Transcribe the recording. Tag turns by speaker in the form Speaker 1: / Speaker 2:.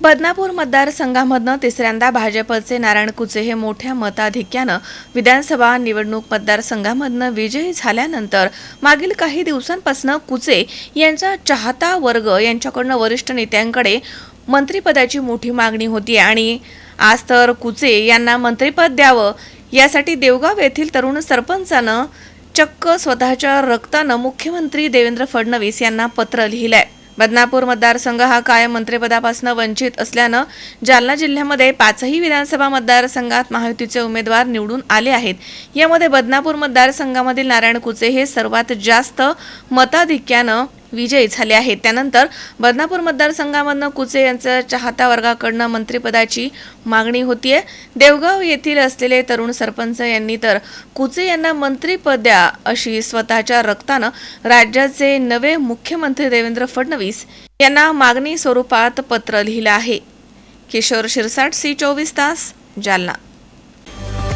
Speaker 1: बदनापूर मतदारसंघामधनं तिसऱ्यांदा भाजपचे नारायण कुचे हे मोठ्या मताधिक्यानं विधानसभा निवडणूक मतदारसंघामधनं विजयी झाल्यानंतर मागील काही दिवसांपासून कुचे यांचा चाहता वर्ग यांच्याकडनं वरिष्ठ नेत्यांकडे मंत्रिपदाची मोठी मागणी होती आणि आज तर कुचे यांना मंत्रिपद द्यावं. यासाठी देवगाव येथील तरुण सरपंचानं चक्क स्वतःच्या रक्तानं मुख्यमंत्री देवेंद्र फडणवीस यांना पत्र लिहिलंय. बदनापूर मतदारसंघ हा कायम मंत्रिपदापासून वंचित असल्यानं जालना जिल्ह्यामध्ये पाचही विधानसभा मतदारसंघात महायुतीचे उमेदवार निवडून आले आहेत. यामध्ये बदनापूर मतदारसंघामधील नारायण कुचे हे सर्वात जास्त मताधिक्यानं विजयी झाले आहेत. त्यानंतर बदनापूर मतदारसंघामधनं कुचे यांच्या चाहता वर्गाकडनं मंत्रिपदाची मागणी होतीये. देवगाव येथील असलेले तरुण सरपंच यांनी तर कुचे यांना मंत्रिपद द्या अशी स्वतःच्या रक्तानं राज्याचे नवे मुख्यमंत्री देवेंद्र फडणवीस यांना मागणी स्वरूपात पत्र लिहिलं आहे. किशोर शिरसाट सी चोवीस तास Jalna.